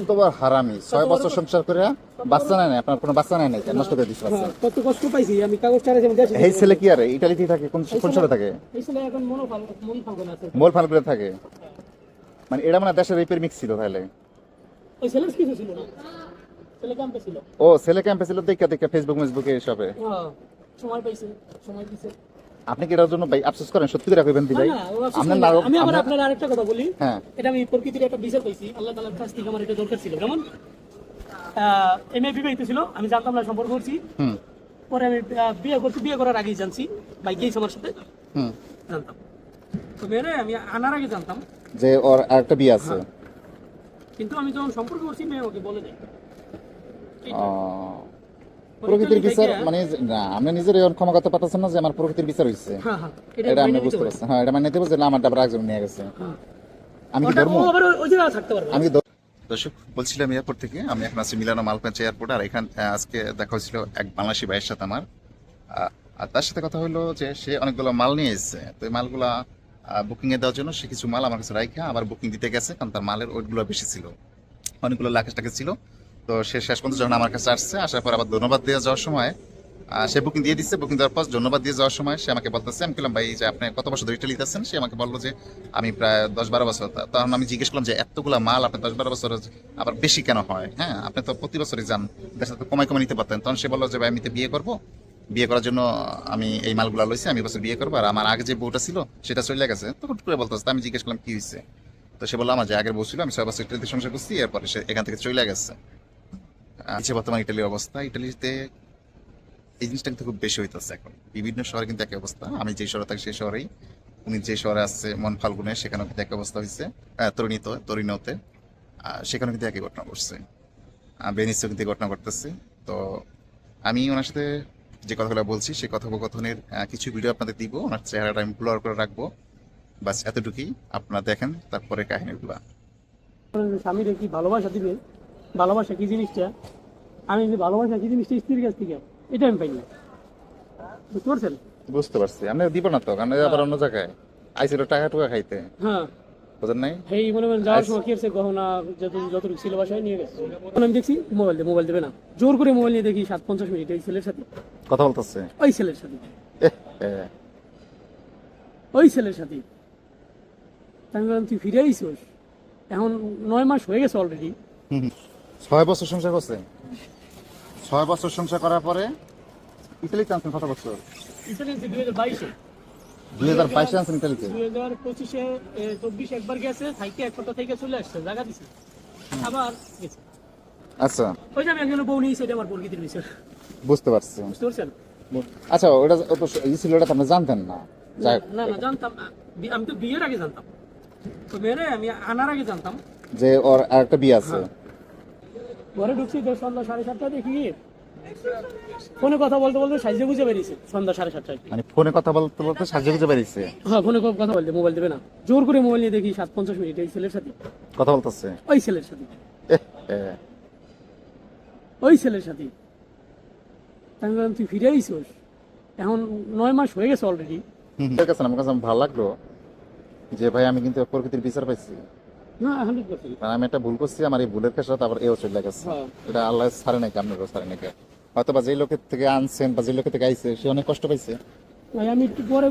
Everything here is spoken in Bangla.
কতবার হারামি। ছয় বছর সংসার করে বাচ্চা নেয় না আপনার কোনো বাচ্চা নেয় নাই নষ্ট করে দিচ্ছে বাচ্চা। হ্যাঁ, কত কষ্ট পাইছি আমি কাগজ দেশে এই ছেলে কি আর? ইটালিতে থাকে কোন কোন শহরে থাকে? এই ছেলে এখন মোল ফাল করে থাকে। মানে এটা মানে দেশের এই মিক্স ছিল তাহলে। ওই কিছু ছিল না। ছেলে ক্যাম্পে ছিল। ও ছেলে ক্যাম্পে ছিল দেখা দেখা ফেসবুক মেসবুকে এসবে। হ্যাঁ সময় পাইছে সময় দিছে। আপনি কি এটার জন্য ভাই আফসোস করেন? সত্যি করে কইবেন দি ভাই। আপনার না। আমি আবার আপনার- আরেকটা কথা বলি। হ্যাঁ। এটা আমি প্রকৃতির একটা বিচার পাইছি। আল্লাহ তালার কাছ থেকে আমার এটা দরকার ছিল। যেমন এম এ বিবাহিত ছিল আমি জানতাম না সম্পর্ক করছি। হুম। পরে আমি বিয়ে করছি। বিয়ে করার আগেই জানছি। ভাই গেছি আমার সাথে। হুম। জানতাম। তো মেয়েরে আমি আনার আগে জানতাম। যে ওর আরেকটা বিয়ে আছে। কিন্তু আমি যখন সম্পর্ক করছি মেয়ে আমাকে বলে দেয়। ও, প্রকৃতির বিচার মানে না আপনি নিজের ক্ষমা করতে পারতেছেন না যে আমার প্রকৃতির বিচার হইছে। হ্যাঁ হ্যাঁ এটা আপনি নিতে বুঝতে হবে। পারছেন হ্যাঁ এটা মানে নিতে না আমারটা আবার একজন নিয়ে গেছে। হ্যাঁ। আমি কি ধর্ম? আমি দর্শক বলছিলাম এয়ারপোর্ট থেকে আমি এখন আছি মিলানো মালপাঞ্চ এয়ারপোর্ট আর এখান আজকে দেখা হয়েছিল এক বাংলাদেশি ভাইয়ের সাথে আমার। আর তার সাথে কথা হলো যে সে অনেকগুলো মাল নিয়ে এসেছে। তো এই মালগুলা বুকিং এ দেওয়ার জন্য সে কিছু মাল আমার কাছে রাখা আবার বুকিং দিতে গেছে কারণ তার মালের ওয়েটগুলো বেশি ছিল। অনেকগুলো লাখের টাকা ছিল। তো সে শেষ পর্যন্ত যখন আমার কাছে আসছে, আসার পর আবার ধন্যবাদ দিয়ে যাওয়ার সময় সে বুকিং দিয়ে দিচ্ছে। বুকিং দেওয়ার পর ধন্যবাদ দিয়ে যাওয়ার সময় সে আমাকে বলতেছে, আমি বললাম, ভাই যে আপনি কত বছর ধরে ইটালিতে আছেন সে আমাকে বলল যে, আমি প্রায় দশ বারো বছর। তখন আমি জিজ্ঞেস করলাম যে, এতগুলো মাল আপনি দশ বারো বছর আবার বেশি কেন হয়? হ্যাঁ আপনি তো প্রতি বছরই যান দেশে তো কমাই কমাই নিতে পারতেন। তখন সে বলল যে, ভাই, আমি তো বিয়ে করব। বিয়ে করার জন্য আমি এই মালগুলো লইছি, আমি বছর বিয়ে করব। আর আমার আগে যে বউটা ছিল, সেটা চলে গেছে। তো হুট করে বলতেছে আমি জিজ্ঞেস করলাম, কি হয়েছে তো সে বলল, আমার যে আগের বউ ছিল, আমি ছয় বছর ইটালিতে সংসার করছি, এরপরে সে এখান থেকে চলে গেছে। আছে বর্তমান ইটালির অবস্থা, ইটালিতে এই জিনিসটা কিন্তু খুব বেশি হইতেছে এখন। বিভিন্ন শহরে কিন্তু একই অবস্থা। আমি যে শহরে থাকি সেই শহরেই। উনি যে শহরে আসছে মন ফাল্গুনে সেখানেও কিন্তু একই অবস্থা হয়েছে তরুণীত, তরুণীতে। সেখানে কিন্তু একই ঘটনা ঘটছে। বেনিসও কিন্তু ঘটনা ঘটতেছে। তো আমি ওনার সাথে যে কথাগুলো বলছি, সেই কথোপকথনের কিছু ভিডিও আপনাদের দিব। ওনার চেহারাটা আমি ব্লর করে রাখব। বাস, এতটুকুই। আপনারা দেখেন তারপরে কাহিনীগুলা। স্বামীর কি ভালোবাসা দিবে ভালোবাসা কি জিনিসটা? আমি যে ভালোবাসা কি জিনিসটা স্ত্রীর কাছ থেকে? এটা আমি পাই না বুঝতে পারছেন? বুঝতে পারছি। আপনি দিব না তো কারণ আবার অন্য জায়গায়। আইছিল টাকা টুকা খাইতে। হ্যাঁ। বুঝেন নাই? এই মনে করেন যাওয়ার সময় কি হচ্ছে গহনা যত যতটুকু ছিল বাসায় নিয়ে গেছে। আমি দেখছি মোবাইল মোবাইল দেবে না। জোর করে মোবাইল নিয়ে দেখি সাত পঞ্চাশ মিনিট এই ছেলের সাথে। কথা বলতেছে। ওই ছেলের সাথে। ওই ছেলের সাথে। তা আমি বললাম তুই ফিরে এখন নয় মাস হয়ে গেছে অলরেডি হুম, ছয় বছর সংসার করছে? ছয় বছর সংসার করার পরে ইতালিতে আনছেন কত বছর? দুই হাজার বাইশে। দুই হাজার বাইশে আনছেন ইতালিতে? দুই হাজার পঁচিশে চব্বিশ একবার গেছে থাইকে এক সপ্তাহ থেকে চলে আসছে জায়গা দিছে। আবার গেছে। আচ্ছা। ওই যে আমি একজন বউ নিয়েছি এটা আমার প্রকৃতির বিষয়। বুঝতে পারছি। বুঝতে পারছেন? আচ্ছা ওটা তো ই ছিল ওটা আপনি জানতেন না। না না জানতাম। আমি তো বিয়ের আগে জানতাম। তো আমি আনার আগে জানতাম। যে ওর আরেকটা বিয়ে আছে। ঘরে ঢুকছি তো সন্ধ্যা সাড়ে সাতটা দেখি ফোনে কথা বলতে বলতে সাইজে বুঝে বেরিয়েছে সন্ধ্যা সাড়ে সাতটায়। মানে ফোনে কথা বলতে বলতে সাহায্য খুঁজে বেরিয়েছে? হ্যাঁ ফোনে কথা বলতে মোবাইল দেবে না। জোর করে মোবাইল নিয়ে দেখি সাত পঞ্চাশ মিনিট এই ছেলের সাথে। কথা বলতেছে? ওই ছেলের সাথে। ওই ছেলের সাথে। আমি বললাম তুই ফিরে আইসোস? এখন নয় মাস হয়ে গেছে অলরেডি আমার কাছে ভালো লাগল যে ভাই আমি কিন্তু প্রকৃতির বিচার পাইছি। মানে আমি একটা ভুল করছি আমার এই ভুলের কাছে তারপর এও চলে গেছে। হ্যাঁ। এটা আল্লাহ ছাড়ে নাকি আপনারও ছাড়ে নাকি হয়তো বা যে লোকের থেকে আনছেন বা যে লোকের থেকে আইছে সে অনেক কষ্ট পাইছে। আমি একটু পরে